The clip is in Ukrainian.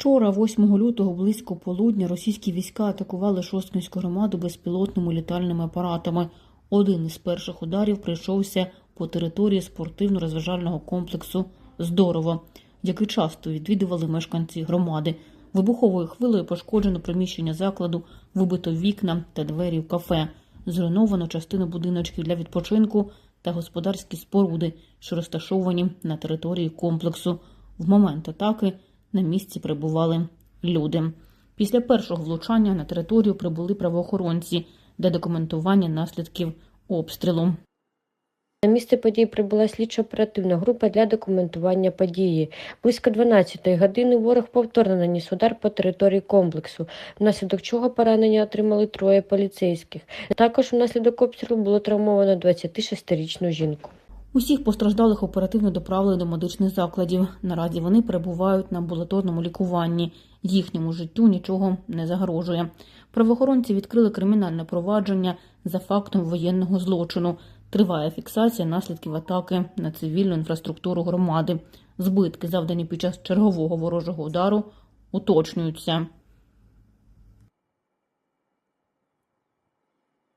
Вчора, 8 лютого, близько полудня, російські війська атакували Шосткинську громаду безпілотними літальними апаратами. Один із перших ударів прийшовся по території спортивно-розважального комплексу Здорово, який часто відвідували мешканці громади. Вибуховою хвилею пошкоджено приміщення закладу, вибито вікна та двері в кафе. Зруйновано частину будиночків для відпочинку та господарські споруди, що розташовані на території комплексу. В момент атаки на місці прибували люди. Після першого влучання на територію прибули правоохоронці для документування наслідків обстрілу. На місце події прибула слідчо-оперативна група для документування події. Близько 12-ї години ворог повторно наніс удар по території комплексу, внаслідок чого поранення отримали троє поліцейських. Також внаслідок обстрілу було травмовано 26-річну жінку. Усіх постраждалих оперативно доправили до медичних закладів. Наразі вони перебувають на амбулаторному лікуванні. Їхньому життю нічого не загрожує. Правоохоронці відкрили кримінальне провадження за фактом воєнного злочину. Триває фіксація наслідків атаки на цивільну інфраструктуру громади. Збитки, завдані під час чергового ворожого удару, уточнюються.